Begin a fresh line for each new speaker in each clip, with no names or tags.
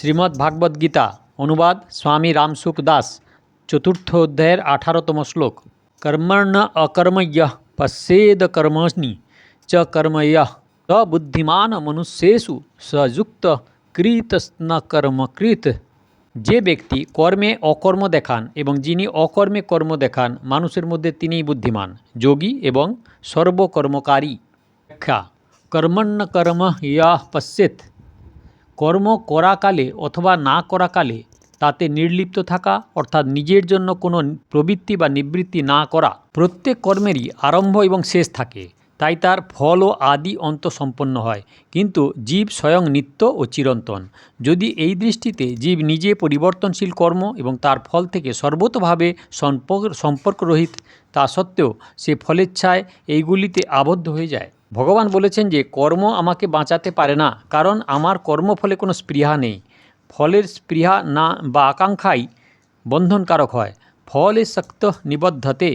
শ্রীমদ্ ভাগবত গীতা অনুবাদ স্বামী রামসুখ দাস চতুর্থ অধ্যায়ের আঠারোতম শ্লোক কর্মণ্য অকর্ময়্য পশ্যেদ কর্মণি চ কর্ময়্য স বুদ্ধিমান মনুষ্যেষু সযুক্ত কৃতস্ন কর্মকৃত যে ব্যক্তি কর্মে অকর্ম দেখান এবং যিনি অকর্মে কর্ম দেখান, মানুষের মধ্যে তিনিই বুদ্ধিমান, যোগী এবং সর্বকর্মকারী। ব্যাখ্যা। কর্মণ্য কর্ম ইয়া পশ্যেত কর্ম করাকালে অথবা না করাকালে তাতে নির্লিপ্ত থাকা, অর্থাৎ নিজের জন্য কোনো প্রবৃত্তি বা নিবৃত্তি না করা প্রত্যেক কর্মেরই আরম্ভ এবং শেষ থাকে। তাই তার ফল ও আদি অন্ত সম্পন্ন হয়। কিন্তু জীব স্বয়ং নিত্য ও চিরন্তন। যদি এই দৃষ্টিতে জীব নিজে পরিবর্তনশীল কর্ম এবং তার ফল থেকে সর্বতভাবে সম্পর্ক, সম্পর্করহিত, তা সত্ত্বেও সে ফলেচ্ছায় এইগুলিতে আবদ্ধ হয়ে যায়। ভগবান বলেছেন যে কর্ম আমাকে বাঁচাতে পারে না, কারণ আমার কর্মফলে কোনো স্পৃহা নেই। ফলের স্পৃহা না বা আকাঙ্ক্ষাই বন্ধনকারক হয়। ফলে শক্ত নিবদ্ধতে,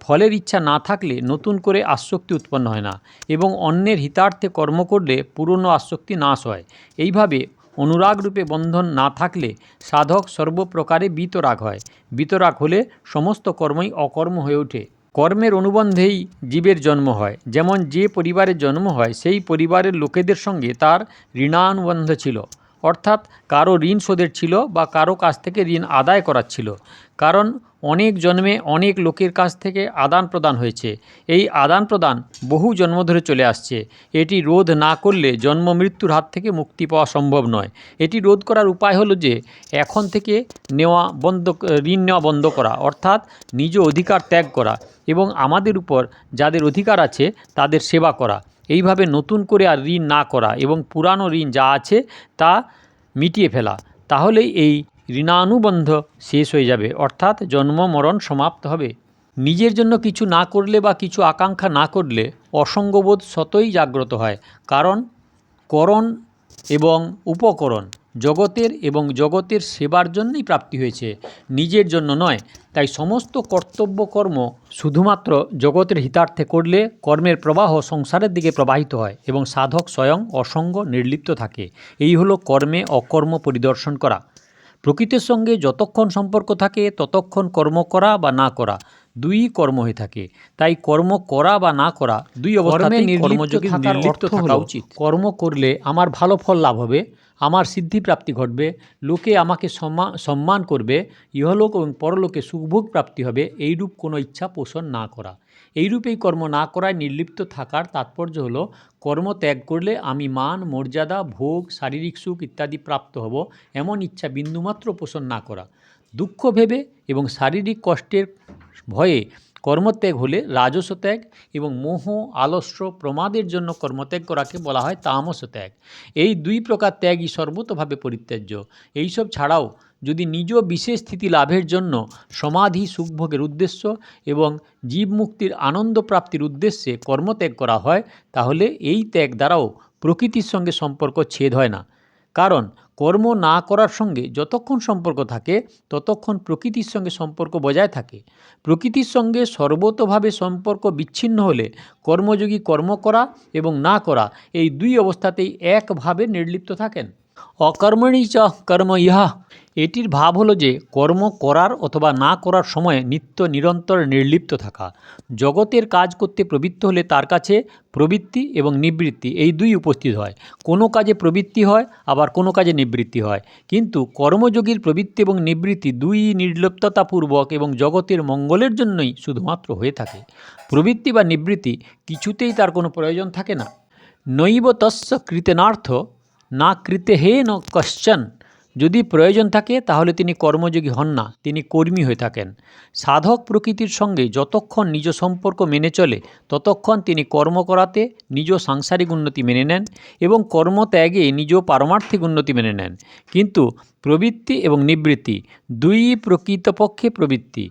ফলের ইচ্ছা না থাকলে নতুন করে আসক্তি উৎপন্ন হয় না এবং অন্যের হিতার্থে কর্ম করলে পুরনো আসক্তি নাশ হয়। এইভাবে অনুরাগরূপে বন্ধন না থাকলে সাধক সর্বপ্রকারে বিতরাগ হয়। বিতরাগ হলে সমস্ত কর্মই অকর্ম হয়ে ওঠে। কর্মের অনুবন্ধেই জীবের জন্ম হয়। যেমন যে পরিবারে জন্ম হয়, সেই পরিবারের লোকেদের সঙ্গে তার ঋণানুবন্ধ ছিল। অর্থাৎ কারও ঋণ শোধের ছিল বা কারও কাছ থেকে ঋণ আদায় করার ছিল। কারণ অনেক জন্মে অনেক লোকের কাছ থেকে আদান প্রদান হয়েছে। এই আদান প্রদান বহু জন্ম ধরে চলে আসছে। এটি রোধ না করলে জন্ম মৃত্যুর হাত থেকে মুক্তি পাওয়া সম্ভব নয়। এটি রোধ করার উপায় হলো যে, এখন থেকে নেওয়া বন্ধ, ঋণ নেওয়া বন্ধ করা, অর্থাৎ নিজ অধিকার ত্যাগ করা এবং আমাদের উপর যাদের অধিকার আছে তাদের সেবা করা। এইভাবে নতুন করে আর ঋণ না করা এবং পুরানো ঋণ যা আছে তা মিটিয়ে ফেলা, তাহলেই এই ঋণানুবন্ধ শেষ হয়ে যাবে, অর্থাৎ জন্ম মরণ সমাপ্ত হবে। নিজের জন্য কিছু না করলে বা কিছু আকাঙ্ক্ষা না করলে অসঙ্গবোধ স্বতই জাগ্রত হয়, কারণ করণ এবং উপকরণ। জগতের এবং জগতের সেবার জন্যই প্রাপ্তি হয়েছে নিজের জন্য নয়। তাই সমস্ত কর্তব্য কর্ম শুধুমাত্র জগতের হিতার্থে করলে কর্মের প্রবাহ সংসারের দিকে প্রবাহিত হয় এবং সাধক স্বয়ং অসঙ্গ নির্লিপ্ত থাকে। এই হলো কর্মে অকর্ম পরিদর্শন করা। প্রকৃতির সঙ্গে যতক্ষণ সম্পর্ক থাকে ততক্ষণ কর্ম করা বা না করা দুই কর্ম হয়ে থাকে। তাই কর্ম করা বা না করা দুই অবস্থাতেই কর্মযোগী নির্লিপ্ত থাকা উচিত। কর্ম করলে আমার ভালো ফল লাভ হবে আমার সিদ্ধিপ্রাপ্তি ঘটবে, লোকে আমাকে সম্মা- সম্মান করবে, ইহলোক এবং পরলোকে সুখভোগ প্রাপ্তি হবে, এইরূপ কোনো ইচ্ছা পোষণ না করা। এইরূপেই কর্ম না করায় নির্লিপ্ত থাকার তাৎপর্য হলো, কর্ম ত্যাগ করলে আমি মান, মর্যাদা, ভোগ, শারীরিক সুখ ইত্যাদি প্রাপ্ত হব, এমন ইচ্ছা বিন্দুমাত্র পোষণ না করা। দুঃখ ভেবে এবং শারীরিক কষ্টের ভয়ে কর্মত্যাগ হলে রাজস ত্যাগ এবং মোহ, আলস্য প্রমাদের জন্য কর্মত্যাগ করাকে বলা হয় তামস ত্যাগ এই দুই প্রকার ত্যাগই সর্বতভাবে পরিত্যাজ্য। এইসব ছাড়াও যদি নিজ বিশেষ স্থিতি লাভের জন্য সমাধি সুখভোগের উদ্দেশ্য এবং জীবমুক্তির আনন্দ প্রাপ্তির উদ্দেশ্যে কর্মত্যাগ করা হয়, তাহলে এই ত্যাগ দ্বারাও প্রকৃতির সঙ্গে সম্পর্ক ছেদ হয় না। কারণ কর্ম না করার সঙ্গে যতক্ষণ সম্পর্ক থাকে, ততক্ষণ প্রকৃতির সঙ্গে সম্পর্ক বজায় থাকে। প্রকৃতির সঙ্গে সর্বতভাবে সম্পর্ক বিচ্ছিন্ন হলে কর্মযোগী কর্ম করা এবং না করা এই দুই অবস্থাতেই একভাবে নির্লিপ্ত থাকেন। অকর্মণী চ কর্ম ইহা। এটির ভাব হলো যে, কর্ম করার অথবা না করার সময় নিত্য নিরন্তর নির্লিপ্ত থাকা। জগতের কাজ করতে প্রবৃত্ত হলে তার কাছে প্রবৃত্তি এবং নিবৃত্তি এই দুই উপস্থিত হয়। কোনো কাজে প্রবৃত্তি হয়, আবার কোনো কাজে নিবৃত্তি হয়। কিন্তু কর্মযোগীর প্রবৃত্তি এবং নিবৃত্তি দুই নির্লিপ্ততাপূর্বক এবং জগতের মঙ্গলের জন্যই শুধুমাত্র হয়ে থাকে। প্রবৃত্তি বা নিবৃত্তি কিছুতেই তার কোনো প্রয়োজন থাকে না। নৈব তস্য কৃতেনার্থ না কৃতে হে ন কশ্চন। যদি প্রয়োজন থাকে, তাহলে তিনি কর্মযোগী হন না, তিনি কর্মী হয়ে থাকেন। সাধক প্রকৃতির সঙ্গে যতক্ষণ নিজ সম্পর্ক মেনে চলে, ততক্ষণ তিনি কর্ম করাতে নিজ সাংসারিক উন্নতি মেনে নেন এবং কর্মত্যাগে নিজ পারমার্থিক উন্নতি মেনে নেন। কিন্তু প্রবৃত্তি এবং নিবৃত্তি দুই প্রকৃতপক্ষে প্রবৃত্তি।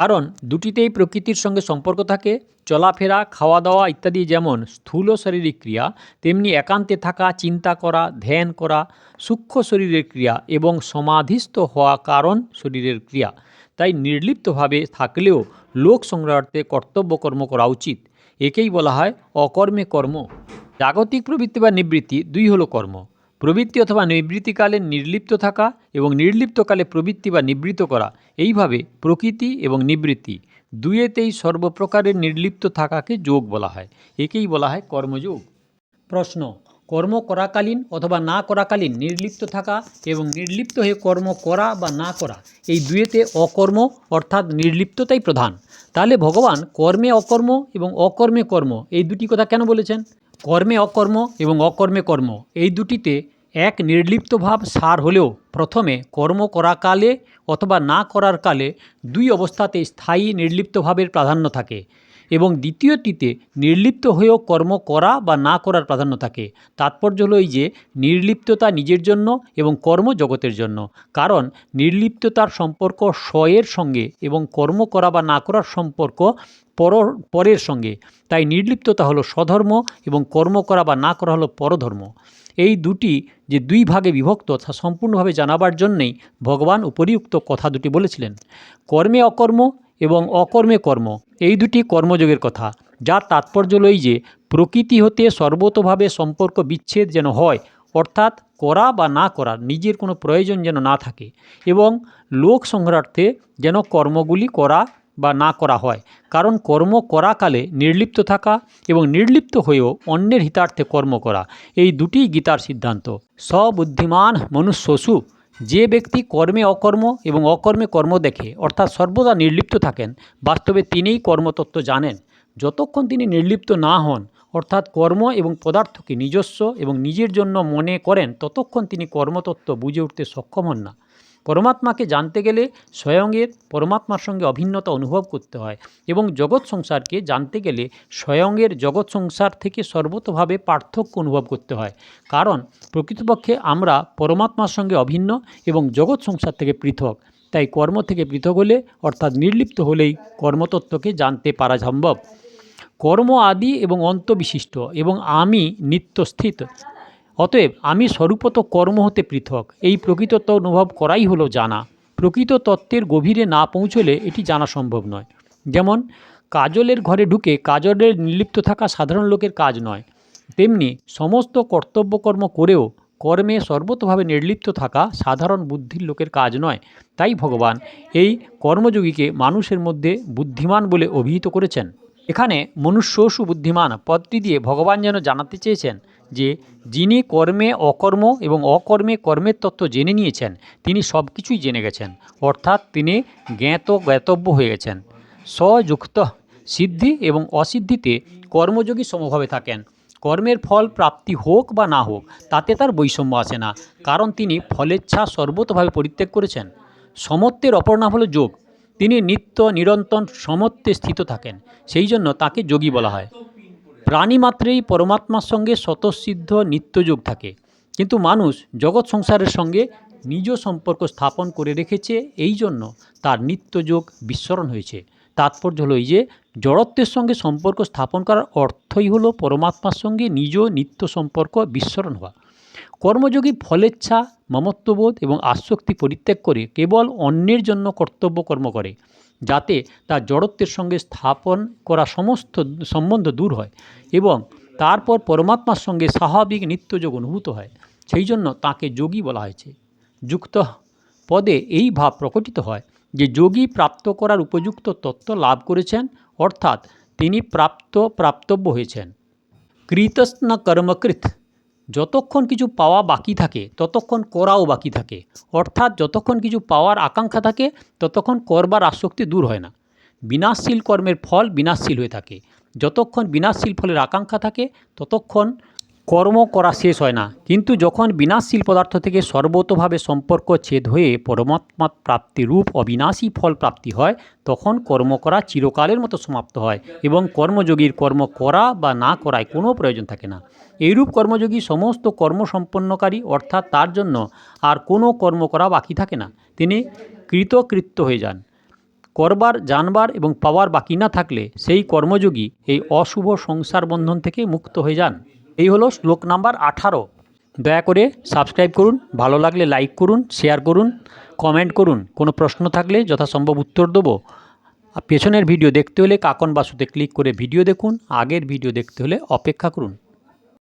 কারণ দুটিতেই প্রকৃতির সঙ্গে সম্পর্ক থাকে, চলাফেরা খাওয়া দাওয়া ইত্যাদি যেমন স্থূল শারীরিক ক্রিয়া, তেমনি একান্তে থাকা, চিন্তা করা, ধ্যান করা, সূক্ষ্ম শরীরের ক্রিয়া এবং সমাধিস্থ হওয়া কারণ শরীরের ক্রিয়া। তাই নির্লিপ্তভাবে থাকলেও লোক সংগ্রহার্থে কর্তব্য কর্ম করা উচিত। একেই বলা হয় অকর্মে কর্ম। জাগতিক প্রবৃত্তি বা নিবৃত্তি দুই হলো কর্ম। প্রবৃত্তি অথবা নিবৃত্তিকালে নির্লিপ্ত থাকা এবং নির্লিপ্তকালে প্রবৃত্তি বা নিবৃত্ত করা, এইভাবে প্রকৃতি এবং নিবৃত্তি দুয়েতেই সর্বপ্রকারের নির্লিপ্ত থাকাকে যোগ বলা হয়। একেই বলা হয় কর্মযোগ। প্রশ্ন, কর্ম করাকালীন অথবা না করাকালীন নির্লিপ্ত থাকা এবং নির্লিপ্ত হয়ে কর্ম করা বা না করা, এই দুয়েতে অকর্ম অর্থাৎ নির্লিপ্ততাই প্রধান। তাহলে ভগবান কর্মে অকর্ম এবং অকর্মে কর্ম, এই দুটি কথা কেন বলেছেন? কর্মে অকর্ম এবং অকর্মে কর্ম। এই দুটিতে এক নির্লিপ্ত ভাব সার হলেও প্রথমে কর্ম করাকালে অথবা না করার কালে দুই অবস্থাতে স্থায়ী নির্লিপ্তভাবের প্রাধান্য থাকে। এবং দ্বিতীয়টিতে নির্লিপ্ত হয়েও কর্ম করা বা না করার প্রাধান্য থাকে। তাৎপর্য হলো এই যে, নির্লিপ্ততা নিজের জন্য এবং কর্ম জগতের জন্য। কারণ নির্লিপ্ততার সম্পর্ক স্বয়ের সঙ্গে এবং কর্ম করা বা না করার সম্পর্ক পর, পরের সঙ্গে। তাই নির্লিপ্ততা হলো স্বধর্ম এবং কর্ম করা বা না করা হলো পরধর্ম। এই দুটি যে দুই ভাগে বিভক্ত তা সম্পূর্ণভাবে জানাবার জন্যেই ভগবান উপরিউক্ত কথা দুটি বলেছিলেন। কর্মে অকর্ম এবং অকর্মে কর্ম। এই দুটি কর্মযোগের কথা যার তাৎপর্য হলো এই যে প্রকৃতি হতে সর্বতভাবে সম্পর্ক বিচ্ছেদ যেন হয়, অর্থাৎ করা বা না করা নিজের কোনো প্রয়োজন যেন না থাকে এবং লোক সংগ্রহার্থে যেন কর্মগুলি করা বা না করা হয়। কারণ কর্ম করাকালে নির্লিপ্ত থাকা এবং নির্লিপ্ত হয়েও অন্যের হিতার্থে কর্ম করা, এই দুটি গীতার সিদ্ধান্ত। সবুদ্ধিমান মনুষ্যসু যে ব্যক্তি কর্মে অকর্ম এবং অকর্মে কর্ম দেখে, অর্থাৎ সর্বদা নির্লিপ্ত থাকেন, বাস্তবে তিনিই কর্মতত্ত্ব জানেন। যতক্ষণ তিনি নির্লিপ্ত না হন, অর্থাৎ কর্ম এবং পদার্থকে নিজস্ব এবং নিজের জন্য মনে করেন, ততক্ষণ তিনি কর্মতত্ত্ব বুঝে উঠতে সক্ষম হন না। পরমাত্মাকে জানতে গেলে স্বয়ংয়ের পরমাত্মার সঙ্গে অভিন্নতা অনুভব করতে হয় এবং জগৎ সংসারকে জানতে গেলে স্বয়ংয়ের জগৎ সংসার থেকে সর্বতভাবে পার্থক্য অনুভব করতে হয়। কারণ প্রকৃতপক্ষে আমরা পরমাত্মার সঙ্গে অভিন্ন এবং জগৎ সংসার থেকে পৃথক। তাই কর্ম থেকে পৃথক হলে, অর্থাৎ নির্লিপ্ত হলেই কর্মতত্ত্বকে জানতে পারা সম্ভব। কর্ম আদি এবং অন্তবিশিষ্ট এবং আমি নিত্যস্থিত। অতএব আমি স্বরূপত কর্ম হতে পৃথক। এই প্রকৃততত্ত্ব অনুভব করাই হলো জানা। প্রকৃত তত্ত্বের গভীরে না পৌঁছলে এটি জানা সম্ভব নয়। যেমন, কাজলের ঘরে ঢুকে কাজলের নির্লিপ্ত থাকা সাধারণ লোকের কাজ নয়। তেমনি সমস্ত কর্তব্যকর্ম করেও কর্মে সর্বতভাবে নির্লিপ্ত থাকা সাধারণ বুদ্ধির লোকের কাজ নয়। তাই ভগবান এই কর্মযোগীকে মানুষের মধ্যে বুদ্ধিমান বলে অভিহিত করেছেন। এখানে মনুষ্য সুবুদ্ধিমান পদটি দিয়ে ভগবান যেন জানাতে চেয়েছেন যে যিনি কর্মে অকর্ম এবং অকর্মে কর্মের তত্ত্ব জেনে নিয়েছেন, তিনি সব কিছুই জেনে গেছেন। অর্থাৎ তিনি জ্ঞাত জ্ঞাতব্য হয়ে গেছেন। স্বযুক্ত সিদ্ধি এবং অসিদ্ধিতে কর্মযোগী সমভাবে থাকেন। কর্মের ফল প্রাপ্তি হোক বা না হোক, তাতে তার বৈষম্য আসে না, কারণ তিনি ফলেচ্ছা সর্বতভাবে পরিত্যাগ করেছেন। সমত্বের অপর নাম হলো যোগ। তিনি নিত্য নিরন্তর সমত্বে স্থিত থাকেন, সেই জন্য তাকে যোগী বলা হয়। প্রাণী মাত্রেই পরমাত্মার সঙ্গে স্বতঃসিদ্ধ নিত্যযোগ থাকে। কিন্তু মানুষ জগৎ সংসারের সঙ্গে নিজ সম্পর্ক স্থাপন করে রেখেছে, এই জন্য তার নিত্যযোগ বিস্মরণ হয়েছে। তাৎপর্য হলো এই যে, জড়ত্বের সঙ্গে সম্পর্ক স্থাপন করার অর্থই হলো পরমাত্মার সঙ্গে নিজ নিত্য সম্পর্ক বিস্মরণ হওয়া। কর্মযোগী ফলেচ্ছা মমত্ববোধ এবং আসক্তি পরিত্যাগ করে কেবল অন্যের জন্য কর্তব্য কর্ম করে। যাতে তার জড়ত্বের সঙ্গে স্থাপন করা সমস্ত সম্বন্ধ দূর হয় এবং তারপর পরমাত্মার সঙ্গে স্বাভাবিক নিত্যযোগ অনুভূত হয়। সেই জন্য তাকে যোগী বলা হয়েছে। যুক্ত পদে এই ভাব প্রকটিত হয় যে যোগী প্রাপ্ত করার উপযুক্ত তত্ত্ব লাভ করেছেন, অর্থাৎ তিনি প্রাপ্ত প্রাপ্তব্য হয়েছেন। কৃতস্ন কর্মকৃত যতক্ষণ কিছু পাওয়া বাকি থাকে, ততক্ষণ করাও বাকি থাকে। অর্থাৎ যতক্ষণ কিছু পাওয়ার আকাঙ্ক্ষা থাকে, ততক্ষণ করবার আসক্তি দূর হয় না। বিনাশশীল কর্মের ফল বিনাশশীল হয়ে থাকে। যতক্ষণ বিনাশশীল ফলের আকাঙ্ক্ষা থাকে, ততক্ষণ কর্ম করা শেষ হয় না। কিন্তু যখন বিনাশশীল পদার্থ থেকে সর্বতভাবে সম্পর্ক ছেদ হয়ে পরমাত্মা প্রাপ্তিরূপ অবিনাশী ফল প্রাপ্তি হয়, তখন কর্ম করা চিরকালের মতো সমাপ্ত হয় এবং কর্মযোগীর কর্ম করা বা না করায় কোনো প্রয়োজন থাকে না। এইরূপ কর্মযোগী সমস্ত কর্ম সম্পন্নকারী অর্থাৎ তার জন্য আর কোনো কর্ম করা বাকি থাকে না। তিনি কৃতকৃত্য হয়ে যান। করবার, জানবার এবং পাওয়ার বাকি না থাকলে সেই কর্মযোগী এই অশুভ সংসার বন্ধন থেকে মুক্ত হয়ে যান। এই হলো শ্লোক নাম্বার আঠারো। দয়া করে সাবস্ক্রাইব করুন, ভালো লাগলে লাইক করুন, শেয়ার করুন, কমেন্ট করুন। কোনো প্রশ্ন থাকলে যথাসম্ভব উত্তর দেবো। পেছনের ভিডিও দেখতে হলে কাকন বাসুতে ক্লিক করে ভিডিও দেখুন, আগের ভিডিও দেখতে হলে অপেক্ষা করুন।